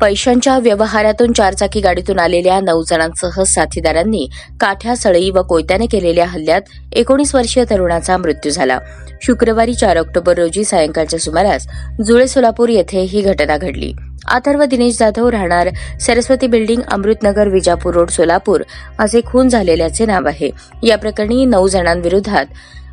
पैशांच्या व्यवहारातून चारचाकी गाडीतून आलेल्या नऊ जणांसह साथीदारांनी काठ्या सळई व कोयत्याने केलेल्या हल्ल्यात एकोणीस वर्षीय तरुणाचा मृत्यू झाला. शुक्रवारी चार ऑक्टोबर रोजी सायंकाळच्या सुमारास जुळे सोलापूर येथे ही घटना घडली. अथर्व दिनेश जाधव राहणार सरस्वती बिल्डिंग अमृतनगर विजापूर रोड सोलापूर असे खून झालेल्याचे नाव आहे. या प्रकरणी नऊ जणांविरोधात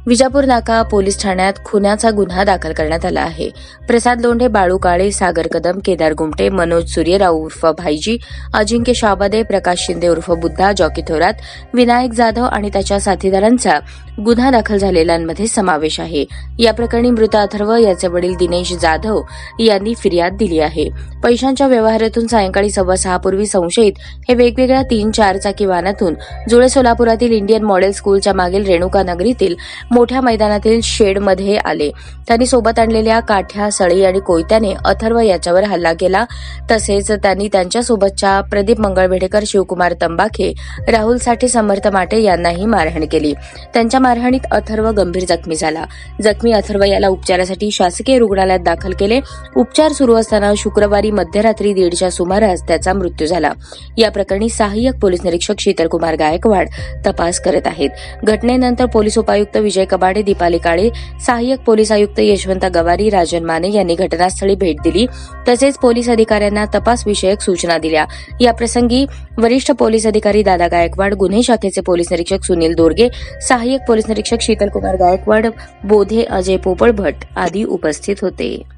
विजापूर नाका पोलीस ठाण्यात खुनाचा गुन्हा दाखल करण्यात आला आहे. प्रसाद लोंढे बाळू काळे सागर कदम केदार गुमटे मनोज सूर्यराव उर्फ भाईजी अजिंक्य शाबादे प्रकाश शिंदे उर्फ बुद्धा जॉकी थोरात विनायक जाधव आणि त्याच्या साथीदारांचा गुन्हा दाखल झालेल्यांमध्ये समावेश आहे. या प्रकरणी मृत अथर्व याचे वडील दिनेश जाधव यांनी फिर्याद दिली आहे. पैशांच्या व्यवहारातून सायंकाळी सव्वा सहापूर्वी संशयित हे वेगवेगळ्या तीन चार चाकी वाहनातून जुळे सोलापुरातील इंडियन मॉडेल स्कूलच्या मागील रेणुका नगरीतील मोठ्या मैदानातील शेडमध्ये आले. त्यांनी सोबत आणलेल्या काठ्या सळी आणि कोयत्याने अथर्व याच्यावर हल्ला केला. तसेच त्यांनी त्यांच्यासोबतच्या प्रदीप मंगळभेडेकर शिवकुमार तंबाखे राहुल साठे समर्थ माटे यांनाही मारहाण केली. त्यांच्या मारहाणीत अथर्व गंभीर जखमी झाला. जखमी अथर्व याला उपचारासाठी शासकीय रुग्णालयात दाखल केले. उपचार सुरू असताना शुक्रवारी मध्यरात्री दीडच्या सुमारास त्याचा मृत्यू झाला. या प्रकरणी सहाय्यक पोलीस निरीक्षक शीतलकुमार गायकवाड तपास करत आहेत. घटनेनंतर पोलीस उपायुक्त विजय कबाडे दीपाली काळे सहाय्यक पोलीस आयुक्त यशवंत गवारी राजन माने यांनी घटनास्थळी भेट दिली. तसेच पोलीस अधिकाऱ्यांना तपास विषयक सूचना दिल्या. याप्रसंगी वरिष्ठ पोलीस अधिकारी दादा गायकवाड गुन्हे शाखेचे पोलीस निरीक्षक सुनील दोरगे सहाय्यक पोलीस निरीक्षक शीतलकुमार गायकवाड बोधे अजय पोपळ भट आदी उपस्थित होते.